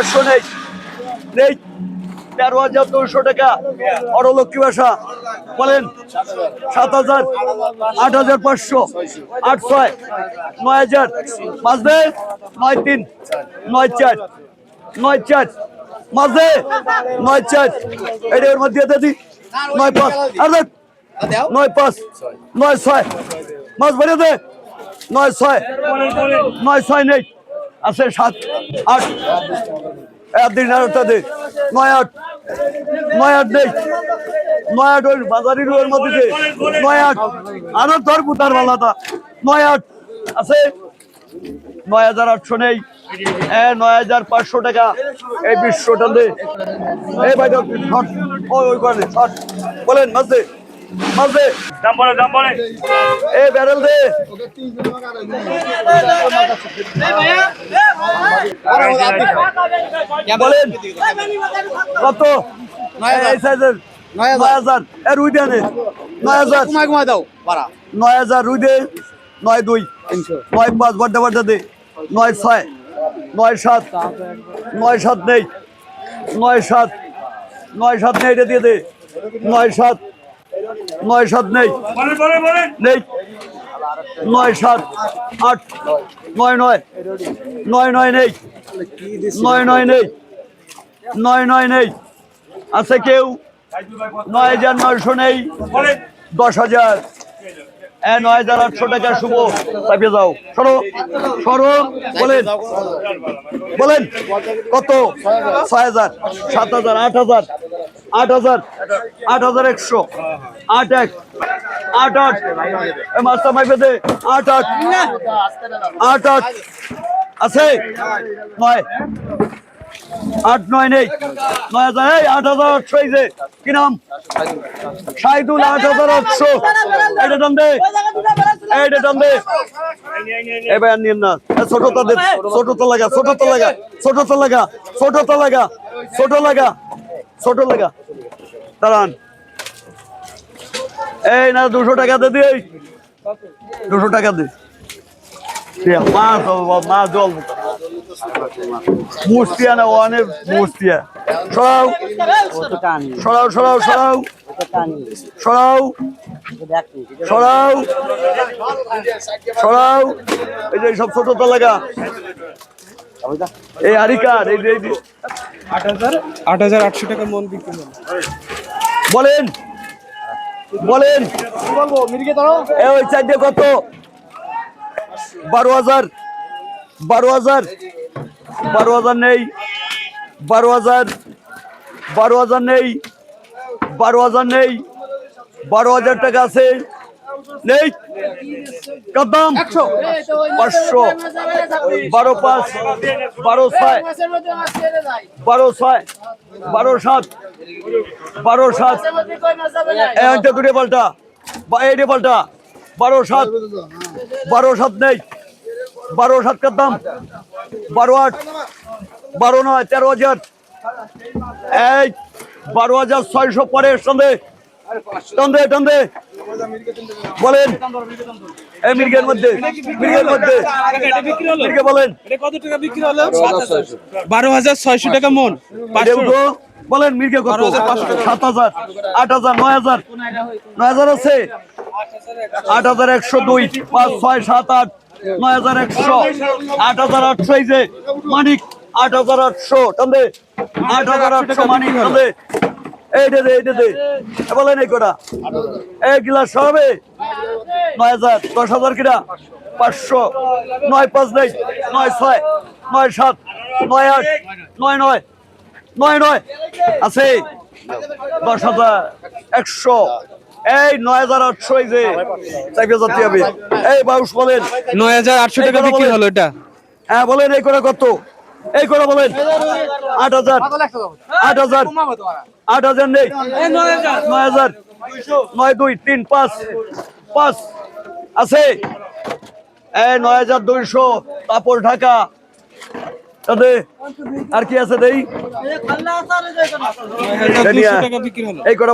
পাঁচশো নেই। নেই। তেরো হাজার দুশো টাকা। অরলক্ষ্মী বাসা। বলেন, সাত হাজার, আট হাজার পাঁচশো, আট ছয়, নয় হাজার। মাঝে, নয় তিন, নয় চার নয় চার। মাঝে, নয় চার। এটা ওর মধ্যে দিদি নয় পাঁচ। আর নয় পাঁচ, নয় ছয়। মাছ ভরে দে। নয় ছয় নয় ছয় নেই। আছে সাত, আট। একদিন আরেকটা দে নয় আট নয় আট নেই। নয় আট বাজারি রুয়ের মধ্যে নয় আট। আরও তোর পুতার বালাটা নয় আট। আছে? নয় হাজার আটশো নেই। হ্যাঁ নয় হাজার পাঁচশো টাকা। এই বিশশোটা দে। এই ভাই ওই ওই করে বলেন, মাছ দাম বলে দাম বলে। এই ব্যারেল দে। বলেন। কত? এই সাইজের। নয় হাজার। এ রুই দেনে নয় হাজার। কমায় কমায় দাও বাড়া। নয় হাজার রুই দে। নয় দুই। নয় পাঁচ বাড্ডা বাড্ডা দে। নয় ছয়। নয় সাত। নয় সাত নেই। নয় সাত। নয় সাত নেই এটা দিয়ে দে। নয় সাত। নয় সাত নেই। নেই। নয় সাত আট নয় নয়। নয় নয় নেই। নয় নয় নেই। নয় নয় নেই। আছে কেউ? নয় হাজার নয়শো নেই। দশ হাজার। এ নয় হাজার আটশো টাকা শুভ। চাপিয়ে যাও সরো। সরো। বলেন। বলেন। কত? ছয় হাজার। সাত হাজার। আট হাজার। আট হাজার আট হাজার একশো, আট এক, আট আট মাস্টার মাইপে দে আট আট আট আট, আছে? নয়। আট নয় নেই। নয় হাজার, এই আট হাজার আটশো এই যে, কি নাম? সাইদুল, আট হাজার আটশো। এটা দাম দে। এইটা দাম দে। এবার নিন না। ছোট তো দে ছোট তো লাগা, ছোট তো লাগা, ছোট তো লাগা, ছোট তো লাগা, ছোট লাগা ছোট লাগা। দাঁড়ান। এই না, দুশো টাকা দে, দি। দুশো টাকা দে। মাছ মাছ জল মুস্তিয়া না অনেক মুস্তিয়া সরাও। সরাও সরাও সরাও। সরাও। সরাও। সরাও। এই যে সব ছোট লাগা। এই আরিকার এই আট হাজার আট হাজার আটশো টাকা মন বিক্রি বলেন। বলেন। ওই চারটে কত? বারো হাজার। বারো হাজার। বারো হাজার নেই। বারো হাজার। বারো হাজার নেই। বারো হাজার নেই। বারো হাজার টাকা আছে। নেই। কদম পাঁচশো। বারো পাঁচ বারো ছয় বারো ছয় বারো সাত বারো সাত। এই আনতে দুটো পাল্টা। বা এইটে পাল্টা। বারো সাত বারো সাত নেই। বারো সাত কার দাম। বারো আট বারো নয় তেরো হাজার। এই বারো হাজার ছয়শো পরে সন্ধে। টান্দে টান্দে বলেন। এই মির্গের মধ্যে মির্গের মধ্যে। মির্গে বলেন। এটা কত টাকা বিক্রি হলো বারো হাজার ছয়শো টাকা মন। বলেন মির্গে কত? সাত হাজার আট হাজার নয় হাজার। নয় হাজার আছে? আট হাজার একশো দুই পাঁচ ছয় সাত আট নয় হাজার একশো। আট হাজার আটশো এই যে মানিক আট হাজার আটশো টান্দে আট হাজার আটশো মানিক টান্দে এইটা দে এইটা দে বলেন এই কটা। এই গিলাস হবে? নয় হাজার দশ হাজার কিনা? পাঁচশো। নয় পাঁচ নেই নয় ছয় নয় সাত নয় আট নয় নয় নয় নয়। আছে? দশ হাজার একশো। এই নয় হাজার আটশো এই যে চাকরি যাতে হবে এই বাউস বলেন। নয় হাজার আটশো টাকা বিক্রি হলো এটা। হ্যাঁ বলেন এই করে কত? এই করে বলেন। আট হাজার। আট হাজার। আট হাজার নেই। নয় হাজার। নয় দুই তিন পাঁচ। পাঁচ। আছে। এই নয় হাজার দুইশো তাপর ঢাকা। তাতে আর কি আছে দেই? এই করে